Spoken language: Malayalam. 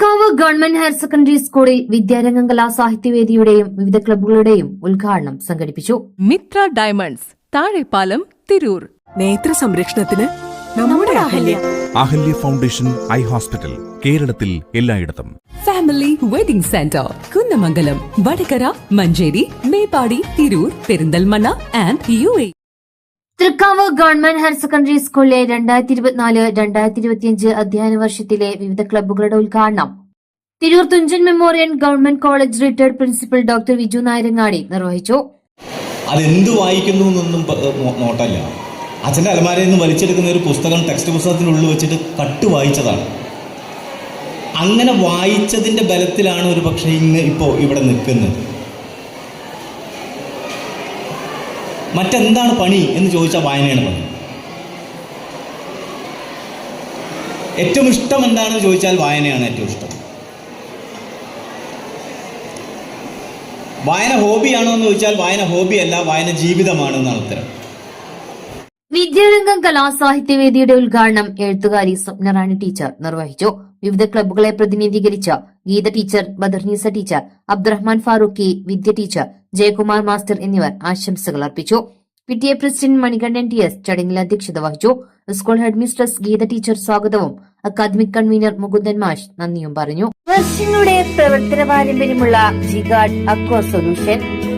തൃക്കാവ് ഗവൺമെന്റ് ഹയർ സെക്കൻഡറി സ്കൂളിൽ വിദ്യാരംഗം കലാസാഹിത്യവേദിയുടെയും വിവിധ ക്ലബ്ബുകളുടെയും ഉദ്ഘാടനം സംഘടിപ്പിച്ചു. മിത്ര ഡയമണ്ട്സ് താഴെപ്പാലം തിരൂർ. നേത്ര സംരക്ഷണത്തിന് നമ്മുടെ Ahalya. Ahalya. Foundation eye hospital കേരളത്തിൽ എല്ലായിടത്തും. Family wedding centre Kunnamangalam Vadakara Manjeri Meppadi Tirur Perinthalmanna and U A. Thrikkavu government higher secondary സ്കൂളിലെ രണ്ടായിരത്തി ഇരുപത്തിനാല് രണ്ടായിരത്തി ഇരുപത്തിയഞ്ച് അധ്യയന വർഷത്തിലെ വിവിധ ക്ലബ്ബുകളുടെ ഉദ്ഘാടനം. Tirur Thunchan memorial government college retired principal doctor Viju Nayarangadi നിർവഹിച്ചു. അതെന്ത് വായിക്കുന്നു എന്നൊന്നും നോട്ടല്ല. അച്ഛന്റെ അലമാരയിൽ നിന്ന് വലിച്ചെടുക്കുന്ന ഒരു പുസ്തകം ടെക്സ്റ്റ് പുസ്തകത്തിനുള്ളിൽ വെച്ചിട്ട് കട്ട് വായിച്ചതാണ്. അങ്ങനെ വായിച്ചതിന്റെ ബലത്തിലാണ് ഒരു പക്ഷേ ഇന്ന് ഇപ്പോൾ ഇവിടെ നിൽക്കുന്നത്. മറ്റെന്താണ് പണി എന്ന് ചോദിച്ചാൽ വായനയാണ് പണി. ഏറ്റവും ഇഷ്ടം എന്താണെന്ന് ചോദിച്ചാൽ വായനയാണ് ഏറ്റവും ഇഷ്ടം. വായന ഹോബിയാണോ എന്ന് ചോദിച്ചാൽ വായന ഹോബിയല്ല വായന ജീവിതമാണെന്നാണ് ഉത്തരം. വിദ്യാരംഗം കലാസാഹിത്യവേദിയുടെ ഉദ്ഘാടനം എഴുത്തുകാരി സ്വപ്നറാണി ടീച്ചർ നിർവഹിച്ചു. വിവിധ ക്ലബ്ബുകളെ പ്രതിനിധീകരിച്ച Geetha teacher Badarneesa teacher Abdurahman Farooqui Vidya teacher Jayakumar master എന്നിവർ ആശംസകൾ അർപ്പിച്ചു. P T A president Manikandan T S ചടങ്ങിൽ അധ്യക്ഷത വഹിച്ചു. സ്കൂൾ ഹെഡ്മിസ്ട്രസ് ഗീത ടീച്ചർ സ്വാഗതവും അക്കാദമിക് കൺവീനർ മുകുന്ദൻ മാഷ് നന്ദിയും പറഞ്ഞു. പ്രവർത്തന പാരമ്പര്യമുള്ള ജിഗാഡ് അക്വ സൊല്യൂഷൻ